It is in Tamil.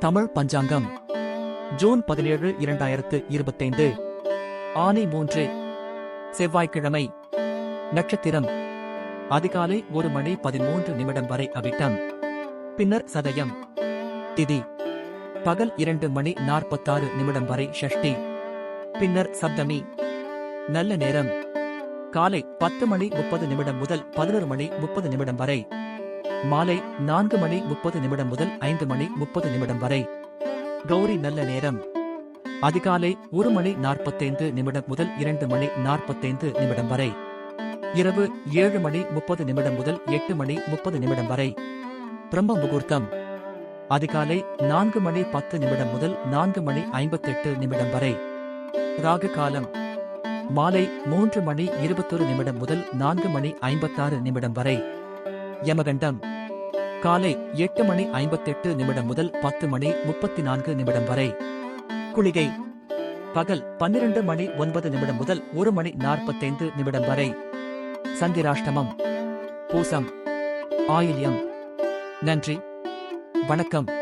தமிழ் பஞ்சாங்கம். ஜூன் பதினேழு இரண்டாயிரத்து இருபத்தைந்து. ஆனை மூன்று. செவ்வாய்க்கிழமை. நட்சத்திரம். அதிகாலை ஒரு மணி பதிமூன்று நிமிடம் வரை அவிட்டம். பின்னர் சதயம். திதி. பகல் இரண்டு மணி நாற்பத்தாறு நிமிடம் வரை ஷஷ்டி. பின்னர் சப்தமி. நல்ல நேரம். காலை பத்து மணி முப்பது நிமிடம் முதல் பதினொரு மணி முப்பது நிமிடம் வரை. மாலை நான்கு மணி முப்பது நிமிடம் முதல் ஐந்து மணி முப்பது நிமிடம் வரை. கௌரி நல்ல நேரம். அதிகாலை ஒரு மணி நாற்பத்தைந்து நிமிடம் முதல் இரண்டு மணி நாற்பத்தைந்து நிமிடம் வரை. இரவு ஏழு மணி முப்பது நிமிடம் முதல் எட்டு மணி முப்பது நிமிடம் வரை. பிரம்ம முகூர்த்தம். அதிகாலை நான்கு மணி பத்து நிமிடம் முதல் நான்கு மணி ஐம்பத்தெட்டு நிமிடம் வரை. ராகு காலம் மாலை மூன்று மணி இருபத்தொரு நிமிடம் முதல் நான்கு மணி ஐம்பத்தாறு நிமிடம் வரை. யமகண்டம். காலை எட்டு மணி ஐம்பத்தெட்டு நிமிடம் முதல் பத்து மணி முப்பத்தி நான்கு நிமிடம் வரை. குளிகை. பகல் பன்னிரண்டு மணி ஒன்பது நிமிடம் முதல் ஒரு மணி நாற்பத்தைந்து நிமிடம் வரை. சந்திராஷ்டமம். பூசம். ஆயில்யம். நன்றி. வணக்கம்.